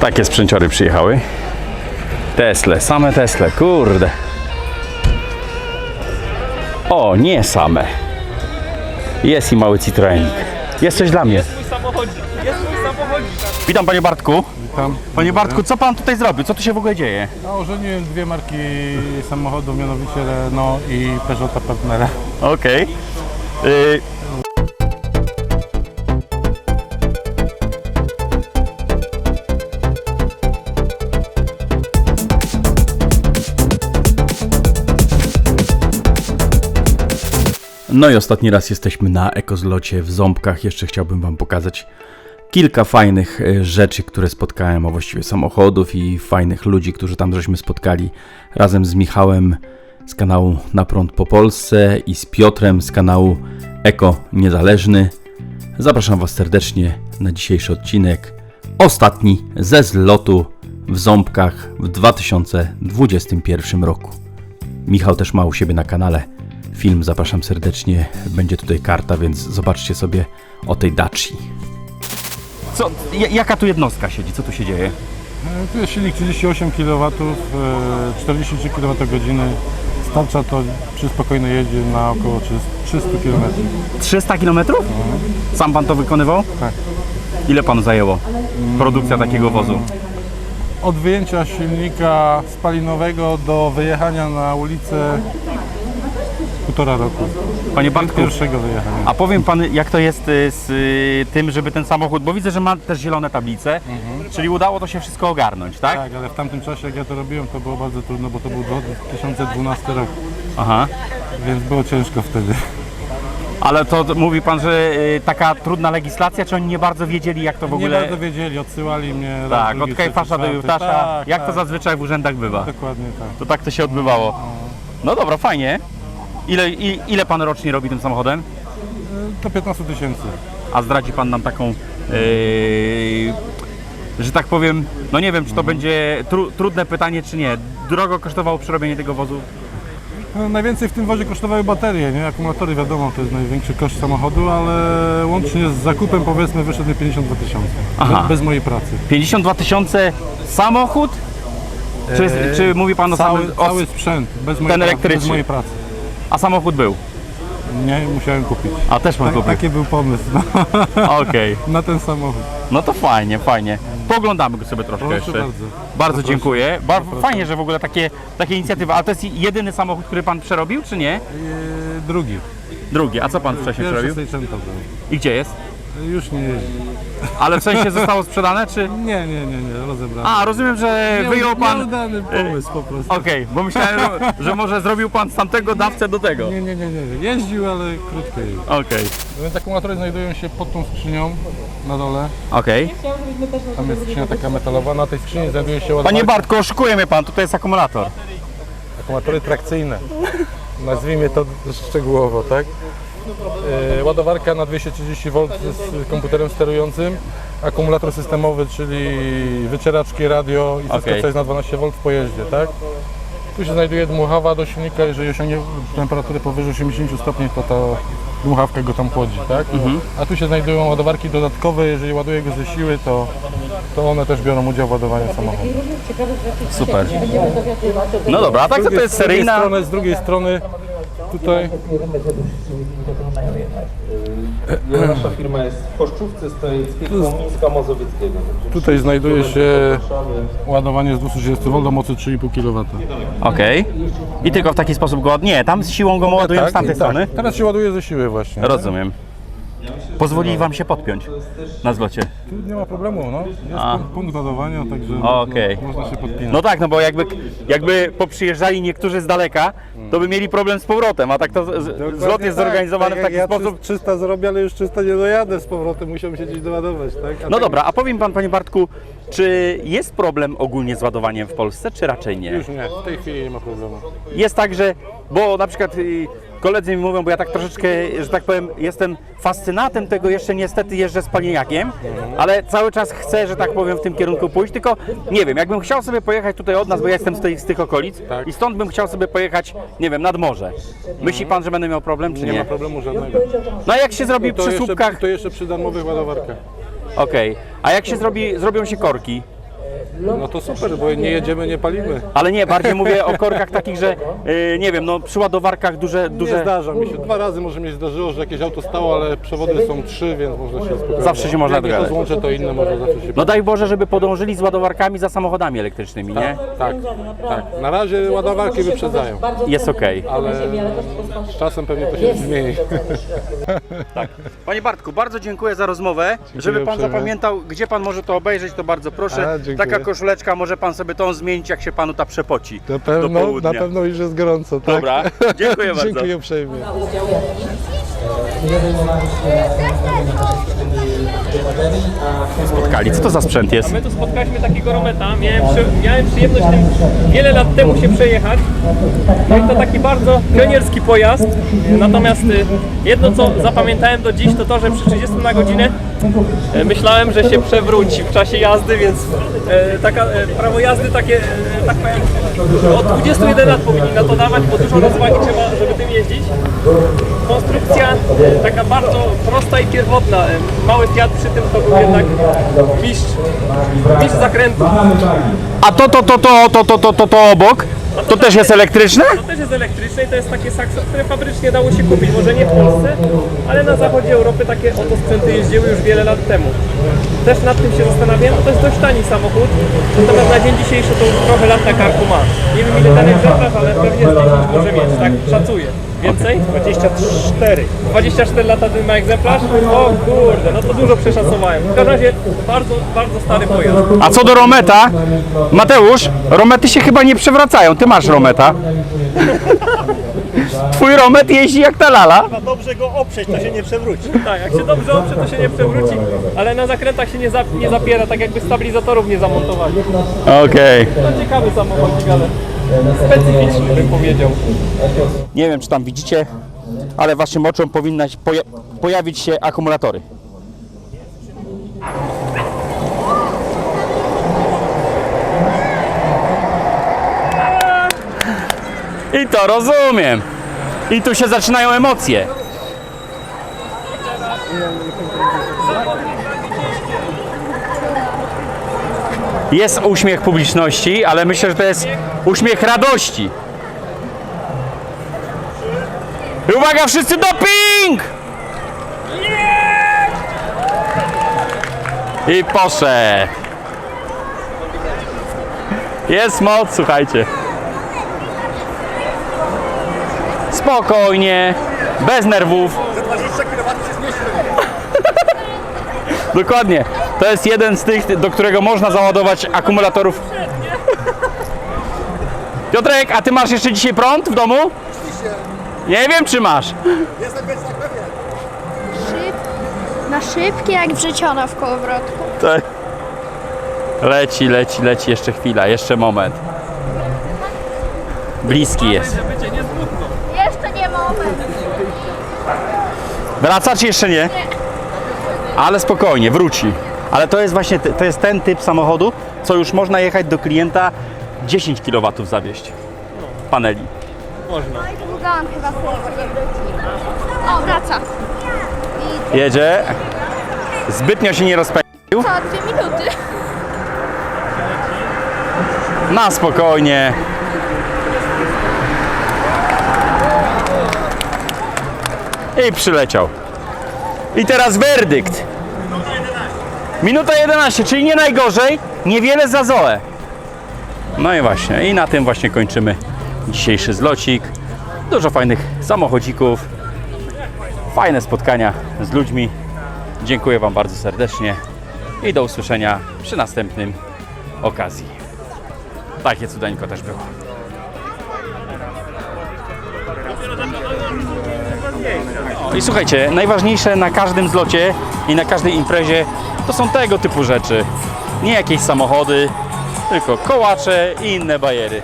Takie sprzęciory przyjechały. Tesle, same Tesle, kurde. O, nie same. Jest i mały Citroen. Jest coś dla mnie. Witam panie Bartku. Tam Panie Bartku, co pan tutaj zrobił? Co tu się w ogóle dzieje? nałożyłem dwie marki samochodów, mianowicie Renault i Peugeota Partnera. Okej. Y, No i ostatni raz jesteśmy na ekozlocie w Ząbkach. Jeszcze chciałbym Wam pokazać kilka fajnych e, rzeczy, które spotkałem, a właściwie samochodów i fajnych ludzi, którzy tam żeśmy spotkali razem z Michałem z kanału Na Prąd po Polsce i z Piotrem z kanału Eko Niezależny. Zapraszam Was serdecznie na dzisiejszy odcinek. Ostatni ze zlotu w Ząbkach w 2021 roku. Michał też ma u siebie na kanale film, zapraszam serdecznie. Będzie tutaj karta, więc zobaczcie sobie o tej Daci. Co, jaka tu jednostka siedzi? Co tu się dzieje? E, Tu jest silnik 38 kW, e, 43 kWh. Starcza to przy spokojnej jeździe na około 300 km. 300 km? Sam pan to wykonywał? Tak. Ile panu zajęło produkcja takiego wozu? Od wyjęcia silnika spalinowego do wyjechania na ulicę półtora roku. Panie Bartku, Pierwszego wyjechania. a powiem pan, jak to jest y, z y, tym, żeby ten samochód, bo widzę, że ma też zielone tablice, czyli udało to się wszystko ogarnąć, tak? Tak, ale w tamtym czasie jak ja to robiłem, to było bardzo trudno, bo to był 2012 rok, Aha. więc było ciężko wtedy. Ale to to mówi pan, że y, taka trudna legislacja, czy oni nie bardzo wiedzieli, jak to w Nie ogóle... bardzo wiedzieli, odsyłali mnie raz, Tak, drugi, od Kajfasza do Jutasza, czwarty. jak tak, to zazwyczaj w urzędach bywa. tak, Dokładnie tak. To tak to się odbywało. No dobra, fajnie. Ile, i, ile pan rocznie robi tym samochodem? To 15 tysięcy. A zdradzi pan nam taką, yy, że tak powiem, no nie wiem, czy to będzie tru, trudne pytanie, czy nie. Drogo kosztowało przerobienie tego wozu? No, najwięcej w tym wozie kosztowały baterie, nie? Akumulatory wiadomo, to jest największy koszt samochodu, ale łącznie z zakupem powiedzmy wyszedł mi 52 tysiące. Aha. Bez, bez mojej pracy. 52 tysiące samochód? Czy, Eee, czy mówi pan o Cały, samym... O, cały sprzęt, bez mojej, ten pracy, elektryczny. bez mojej pracy. A samochód był? Nie, musiałem kupić. A też pan Tak, kupił? taki był pomysł no, Okej. na ten samochód. No to fajnie, fajnie. Poglądamy go sobie troszkę Proszę jeszcze. bardzo. Bardzo Zapraszam. dziękuję. Bardzo fajnie, że w ogóle takie, takie inicjatywy. A to jest jedyny samochód, który pan przerobił, czy nie? Eee, drugi. Drugi. A co pan wcześniej Pierwszy przerobił? Seicento był. I gdzie jest? Już nie jeździ. Ale w sensie zostało sprzedane, czy? Nie, nie, nie, nie, rozebrany. A, rozumiem, że wyjął pan... Nieudany pomysł po prostu. Okej, bo myślałem, że może zrobił pan z tamtego dawcę do tego. Nie, nie, nie, nie. Jeździł, ale krótko jeździł. Okej, Więc akumulatory znajdują się pod tą skrzynią na dole. okej. Tam jest skrzynia taka metalowa. Na tej skrzyni znajduje się Panie ładowarka. Bartku, oszukuje mnie pan, tutaj jest akumulator. akumulatory trakcyjne. Nazwijmy to szczegółowo, tak? E, ładowarka na 230 V z komputerem sterującym. Akumulator systemowy, czyli wycieraczki, radio i wszystko, Okej. co jest na 12 V w pojeździe, tak? Tu się znajduje dmuchawa do silnika, jeżeli osiągnie temperaturę powyżej 80 stopni, to ta dmuchawka go tam chłodzi, tak? A tu się znajdują ładowarki dodatkowe, jeżeli ładuje go ze siły, to, to one też biorą udział w ładowaniu samochodu. Super. No dobra, a tak to, to jest z drugiej seryjna... strony, z drugiej strony tutaj Nasza firma jest w z piekło Mińska Mazowieckiego. Tutaj znajduje się ładowanie z 230 V do mocy 3,5 kW. Okej. I tylko w taki sposób go... Nie, tam z siłą go ładują z tamtej strony. Teraz się ładuje ze siły właśnie. Rozumiem. Pozwoli wam się podpiąć na zlocie. Tu nie ma problemu, no. Jest A. punkt, punkt ładowania, także Okej. można, można się podpinać. No tak, no bo jakby, jakby poprzyjeżdżali niektórzy z daleka, to by mieli problem z powrotem, a tak to z, z, zlot jest zorganizowany w taki sposób. 300 zrobię, ale już 300 nie dojadę z powrotem, musiałem się gdzieś doładować, tak? A No tak dobra, a powiem pan, panie Bartku, czy jest problem ogólnie z ładowaniem w Polsce, czy raczej nie? Już nie, w tej chwili nie ma problemu. Jest tak, że, bo na przykład y, koledzy mi mówią, bo ja tak troszeczkę, że tak powiem, jestem fascynatem tego, jeszcze niestety jeżdżę z paleniakiem, ale cały czas chcę, że tak powiem, w tym kierunku pójść, tylko nie wiem, jakbym chciał sobie pojechać tutaj od nas, bo ja jestem z, tej, z tych okolic Tak. i stąd bym chciał sobie pojechać, nie wiem, nad morze. Myśli pan, że będę miał problem, czy nie? Nie ma problemu żadnego. No a jak się zrobi przy słupkach, to jeszcze przy darmowych ładowarkach. okej, a jak się zrobi, zrobią się korki, No to super, bo nie jedziemy, nie palimy. Ale nie, bardziej mówię o korkach takich, że yy, nie wiem, no przy ładowarkach duże, Nie duże... zdarza mi się. Dwa razy może mi się zdarzyło, że jakieś auto stało, ale przewody są trzy, więc można się spokojnie. Zawsze się można Jak nie to dogadać. złącze, to inne może zawsze się No daj Boże, żeby podążyli z ładowarkami za samochodami elektrycznymi, nie? Tak, tak. Na razie ładowarki wyprzedzają, Jest okej. ale z czasem pewnie to się zmieni. Panie Bartku, bardzo dziękuję za rozmowę. Żeby pan uprzejmie. zapamiętał, gdzie pan może to obejrzeć, to bardzo proszę. A, dziękuję. Taka koszuleczka, może pan sobie tą zmienić, jak się panu ta przepoci. Na do pewno, południa. na pewno już jest gorąco, tak? Dobra, dziękuję bardzo. Dziękuję uprzejmie. Spotkali. Co to za sprzęt jest? My tu spotkaliśmy takiego Rometa, miałem, przy, miałem przyjemność tym wiele lat temu się przejechać. No i to taki bardzo pionierski pojazd. Natomiast y, jedno co zapamiętałem do dziś to to, że przy 30 na godzinę myślałem, że się przewróci w czasie jazdy, więc e, taka, e, prawo jazdy takie, e, tak powiem, od 21 lat powinni na to dawać, bo dużo rozwagi trzeba, żeby tym jeździć. Konstrukcja e, taka bardzo prosta i pierwotna. E, Mały Fiat przy tym to był jednak mistrz, mistrz zakrętu. A to, to, to, to, to, to, to, to, to obok? To też jest elektryczne? To też jest elektryczne i to jest takie sakso, które fabrycznie dało się kupić. Może nie w Polsce, ale na zachodzie Europy takie oto sprzęty jeździły już wiele lat temu. Też nad tym się zastanawiam, to jest dość tani samochód, natomiast na dzień dzisiejszy to już trochę lat na karku ma. Nie wiem ile ten egzemplarz, ale pewnie z 10 może mieć, tak szacuję. Więcej? 24. 24 lata ten ma egzemplarz? O kurde, no to dużo przeszacowałem. W każdym razie bardzo, bardzo stary pojazd. A co do Rometa, Mateusz, Romety się chyba nie przewracają. Ty masz Rometa. Twój Romet jeździ jak ta lala. dobrze go oprzeć, to się nie przewróci. Tak, jak się dobrze oprze, to się nie przewróci, ale na zakrętach się nie, za, nie zapiera, tak jakby stabilizatorów nie zamontowali. Okej. To ciekawy samochodzik, ale specyficzny bym powiedział. Nie wiem, czy tam widzicie, ale waszym oczom powinna poja- pojawić się akumulatory. I to rozumiem. I tu się zaczynają emocje. Jest uśmiech publiczności, ale myślę, że to jest uśmiech radości. I Uwaga, wszyscy doping! I poszedł. Jest moc, słuchajcie. Spokojnie, bez nerwów. Dokładnie. To jest jeden z tych, do którego można załadować akumulatorów. Piotrek, a ty masz jeszcze dzisiaj prąd w domu? Nie wiem, czy masz. Szyb, na szybkie jak wrzeciona w kołowrotku. Tak. Leci, leci, leci, jeszcze chwila, jeszcze moment. Bliski jest. Jeszcze nie moment. Wraca czy jeszcze nie? Ale spokojnie, wróci. Ale to jest właśnie, to jest ten typ samochodu, co już można jechać do klienta 10 kW zawieść. Paneli. Można. On chyba wróci. O, wraca. I Jedzie. Zbytnio się nie rozpędził. co, dwie minuty? Na spokojnie. I przyleciał. I teraz werdykt. Minuta 11, czyli nie najgorzej, niewiele za Zoe. No i właśnie, i na tym właśnie kończymy dzisiejszy zlocik. Dużo fajnych samochodzików, fajne spotkania z ludźmi. Dziękuję Wam bardzo serdecznie i do usłyszenia przy następnym okazji. Takie cudeńko też było. I słuchajcie, najważniejsze na każdym zlocie i na każdej imprezie to są tego typu rzeczy. Nie jakieś samochody, tylko kołacze i inne bajery.